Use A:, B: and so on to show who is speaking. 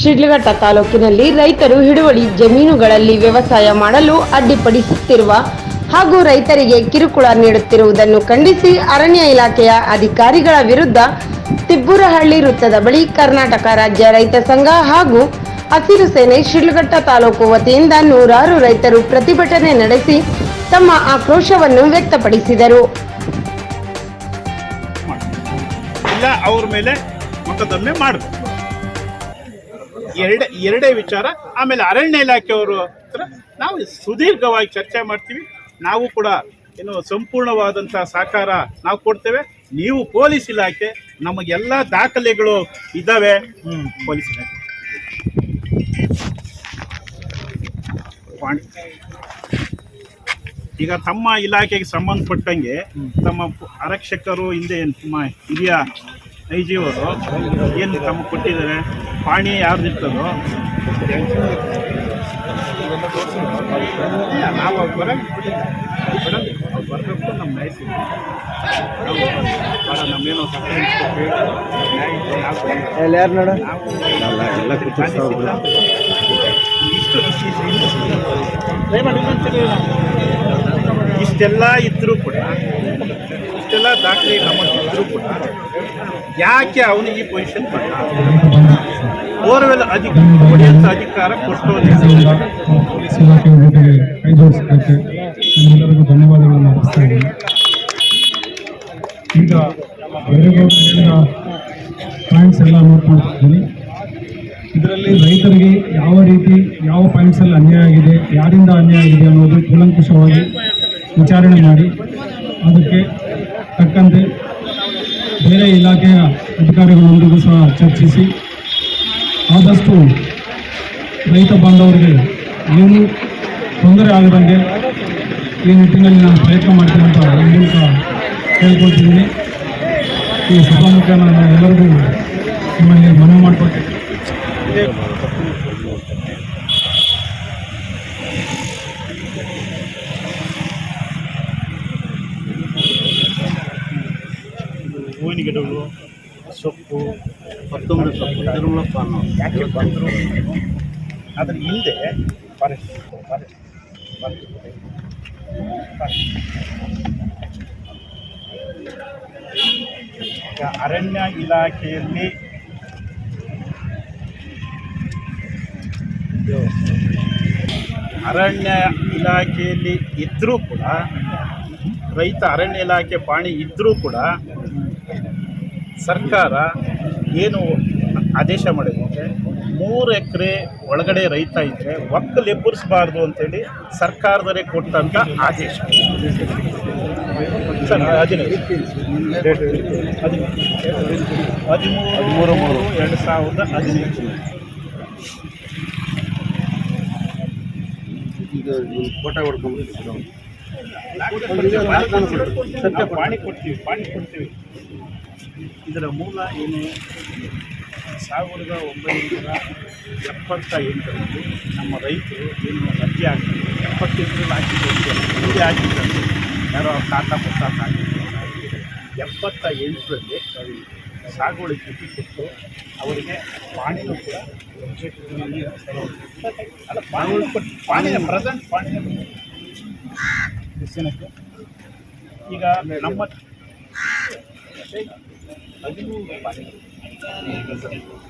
A: ಶಿಡ್ಲಘಟ್ಟ ತಾಲೂಕಿನಲ್ಲಿ ರೈತರು ಹಿಡುವಳಿ ಜಮೀನುಗಳಲ್ಲಿ ವ್ಯವಸಾಯ ಮಾಡಲು ಅಡ್ಡಿಪಡಿಸುತ್ತಿರುವ ಹಾಗೂ ರೈತರಿಗೆ ಕಿರುಕುಳ ನೀಡುತ್ತಿರುವುದನ್ನು ಖಂಡಿಸಿ ಅರಣ್ಯ ಇಲಾಖೆಯ ಅಧಿಕಾರಿಗಳ ವಿರುದ್ಧ ತಿಬ್ಬೂರಹಳ್ಳಿ ವೃತ್ತದ ಬಳಿ ಕರ್ನಾಟಕ ರಾಜ್ಯ ರೈತ ಸಂಘ ಹಾಗೂ ಹಸಿರು ಸೇನೆ ಶಿಡ್ಲಘಟ್ಟ ತಾಲೂಕು ವತಿಯಿಂದ ನೂರಾರು ರೈತರು ಪ್ರತಿಭಟನೆ ನಡೆಸಿ ತಮ್ಮ ಆಕ್ರೋಶವನ್ನು ವ್ಯಕ್ತಪಡಿಸಿದರು.
B: ಅವ್ರ ಮೇಲೆ ಮೊಕದ್ದಮೆ ಮಾಡಬೇಕು. ಎರಡೇ ಎರಡೇ ವಿಚಾರ. ಆಮೇಲೆ ಅರಣ್ಯ ಇಲಾಖೆಯವರು ಹತ್ರ ನಾವು ಸುದೀರ್ಘವಾಗಿ ಚರ್ಚೆ ಮಾಡ್ತೀವಿ. ನಾವು ಕೂಡ ಏನು ಸಂಪೂರ್ಣವಾದಂಥ ಸಹಕಾರ ನಾವು ಕೊಡ್ತೇವೆ. ನೀವು ಪೊಲೀಸ್ ಇಲಾಖೆ ನಮಗೆಲ್ಲ ದಾಖಲೆಗಳು ಇದ್ದಾವೆ. ಪೊಲೀಸ್ ಇಲಾಖೆ. ಈಗ ತಮ್ಮ ಇಲಾಖೆಗೆ ಸಂಬಂಧಪಟ್ಟಂಗೆ ತಮ್ಮ ಆರಕ್ಷಕರು ಹಿಂದೆ ನಮ್ಮ ಹಿರಿಯ ಐ ಜಿ ಅವರು ಏನು ತಮ್ಮ ಕೊಟ್ಟಿದ್ದಾರೆ? ಪಾಣಿ ಯಾರ್ದಿರ್ತದೋ ಇಲ್ಲ, ನಾವು ಅವ್ರು. ಅವ್ರು ಬರ್ಬೇಕು ನಮ್ಮ ನ್ಯಾಯ ಸಿಗುತ್ತೆ. ನಮ್ಮೇನೋ ಇಷ್ಟು ಇಷ್ಟೆಲ್ಲ ಇದ್ರೂ ಕೂಡ ಇಷ್ಟೆಲ್ಲ ದಾಖಲೆ ನಮ್ಮ ಕೂಡ ಯಾಕೆ ಅವನಿಗೆ ಈ ಪೊಸಿಷನ್ ಬಂದ ಬೋರ್ವೆಲ್ ಅಧಿಕ ಒಡೆಯಂತ ಅಧಿಕಾರ ಕೊಟ್ಟೋದಿಲ್ಲ
C: ಪೊಲೀಸ್ ಇಲಾಖೆಯ ಜೊತೆಗೆ ಕೈ ಜೋಡಿಸಬೇಕು ನಿಮ್ಮೆಲ್ಲರಿಗೂ ಧನ್ಯವಾದಗಳನ್ನು ಅರ್ಪಿಸ್ತಾ ಇದ್ದೀನಿ ಈಗ ಪಾಯಿಂಟ್ಸ್ ಎಲ್ಲ ನೋಡ್ಕೊಂಡಿದ್ದೀನಿ ಇದರಲ್ಲಿ ರೈತರಿಗೆ ಯಾವ ರೀತಿ, ಯಾವ ಪಾಯಿಂಟ್ಸ್ ಅಲ್ಲಿ ಅನ್ಯಾಯ ಆಗಿದೆ, ಯಾರಿಂದ ಅನ್ಯಾಯ ಆಗಿದೆ ಅನ್ನೋದು ಕೂಲಂಕುಷವಾಗಿ ವಿಚಾರಣೆ ಮಾಡಿ, ಅದಕ್ಕೆ ತಕ್ಕಂತೆ ಬೇರೆ ಇಲಾಖೆಯ ಅಧಿಕಾರಿಗಳೊಂದಿಗೂ ಸಹ ಚರ್ಚಿಸಿ ಆದಷ್ಟು ರೈತ ಬಾಂಧವರಿಗೆ ಏನು ತೊಂದರೆ ಆಗದಂಗೆ ಈ ನಿಟ್ಟಿನಲ್ಲಿ ನಾನು ಪ್ರಯತ್ನ ಮಾಡ್ತೀನಿ ಅಂತ ಮೂಲಕ ಕೇಳ್ಕೊಳ್ತಿದ್ದೀನಿ. ಈ ಸಭಾಮುಖ ನಾನು ಎಲ್ಲರಿಗೂ ನಿಮ್ಮಲ್ಲಿ ಮನವಿ ಮಾಡ್ಕೊಳ್ತೀನಿ.
B: ಗಿಡಗಳು ಸೊಪ್ಪು ಕೊತ್ತಂಬರಿ ಸೊಪ್ಪು ತಿರುಮಲಪ್ಪ ಅನ್ನೋ ಯಾಕೆ ಬಂದರು? ಅದ್ರ ಹಿಂದೆ ಫಾರೆಸ್ಟ್ ಫಾರೆಸ್ಟ್ ಈಗ ಅರಣ್ಯ ಇಲಾಖೆಯಲ್ಲಿ ಅರಣ್ಯ ಇಲಾಖೆಯಲ್ಲಿ ಇದ್ದರೂ ಕೂಡ ರೈತ ಅರಣ್ಯ ಇಲಾಖೆ ಪಾಣಿ ಇದ್ದರೂ ಕೂಡ ಸರ್ಕಾರ ಏನು ಆದೇಶ ಮಾಡಿದೆ ಮೂರು ಎಕರೆ ಒಳಗಡೆ ರೈತ ಇದ್ದರೆ ಒಕ್ಕಲು ಎಬ್ಬರಿಸಬಾರ್ದು ಅಂತೇಳಿ ಸರ್ಕಾರದವರೇ ಕೊಟ್ಟಂಥ ಆದೇಶ. ಸರ್ ಹದಿನೈದು. ಹದಿಮೂರು ಮೂರು ಎರಡು ಸಾವಿರದ ಹದಿನೈದು.
D: ಫೋಟೋ ಹೊಡ್ಕೊಂಡು
B: ನಾವು ಪಾಣಿ ಕೊಡ್ತೀವಿ ಪಾಣಿ ಕೊಡ್ತೀವಿ. ಇದರ ಮೂಲ ಏನು? ಸಾವಿರದ ಒಂಬೈನೂರ ಎಪ್ಪತ್ತ ಎಂಟರಲ್ಲಿ ನಮ್ಮ ರೈತರು ಏನು ಅರ್ಜಿ ಹಾಕಿದ್ರು? ಎಪ್ಪತ್ತೆಂಟರಲ್ಲಿ ಹಾಕಿದ್ದು ಹಿಂದೆ ಹಾಕಿದ್ದಂತೆ ಯಾರೋ ತಾತ ಮುತ್ತಾತ ಹಾಕಿದ್ರು ಎಪ್ಪತ್ತ ಎಂಟರಲ್ಲಿ ಸಾಗುವಳಿ ಚೀಟಿ ಕೊಟ್ಟು ಅವರಿಗೆ ಪಾಣಿನೂ ಕೂಡ ಅಲ್ಲ ಪಾಣಿ ಕೊಟ್ಟು ಪಾಣಿನ ಪ್ರೆಸೆಂಟ್ ಪಾಣಿನ ದಿನಕ್ಕೆ ಈಗ ನಮ್ಮ 呃进入了八点多呃一个四点多